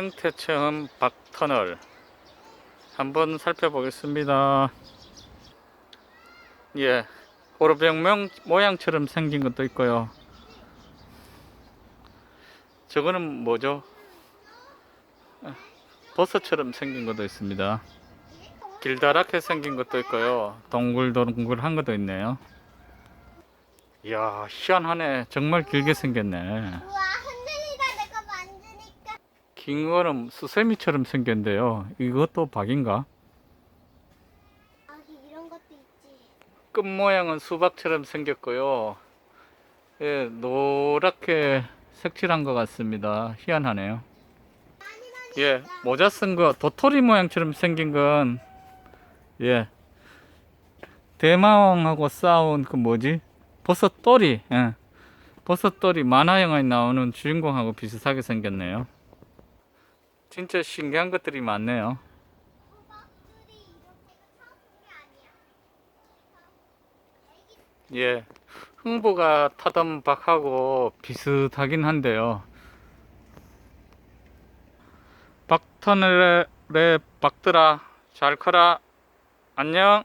생태체험 박터널 한번 살펴보겠습니다. 예, 호르병명 모양처럼 생긴 것도 있고요. 저거는 뭐죠? 아, 버섯처럼 생긴 것도 있습니다. 길다랗게 생긴 것도 있고요. 동글동글한 것도 있네요. 이야, 희한하네. 정말 길게 생겼네. 우와 흔들리다 내가 만지니까 긴 거는 수세미처럼 생겼는데요. 이것도 박인가? 아 이런 것도 있지 끝 모양은 수박처럼 생겼고요. 예, 노랗게 색칠한 것 같습니다. 희한하네요. 예, 모자 쓴 거 도토리 모양처럼 생긴 건 예. 대마왕하고 싸운 그 뭐지? 버섯돌이. 예. 버섯돌이 만화 영화에 나오는 주인공하고 비슷하게 생겼네요. 진짜 신기한 것들이 많네요. 예. 흥부가 타던 박하고 비슷하긴 한데요. 박터널의 박들아 잘 커라 안녕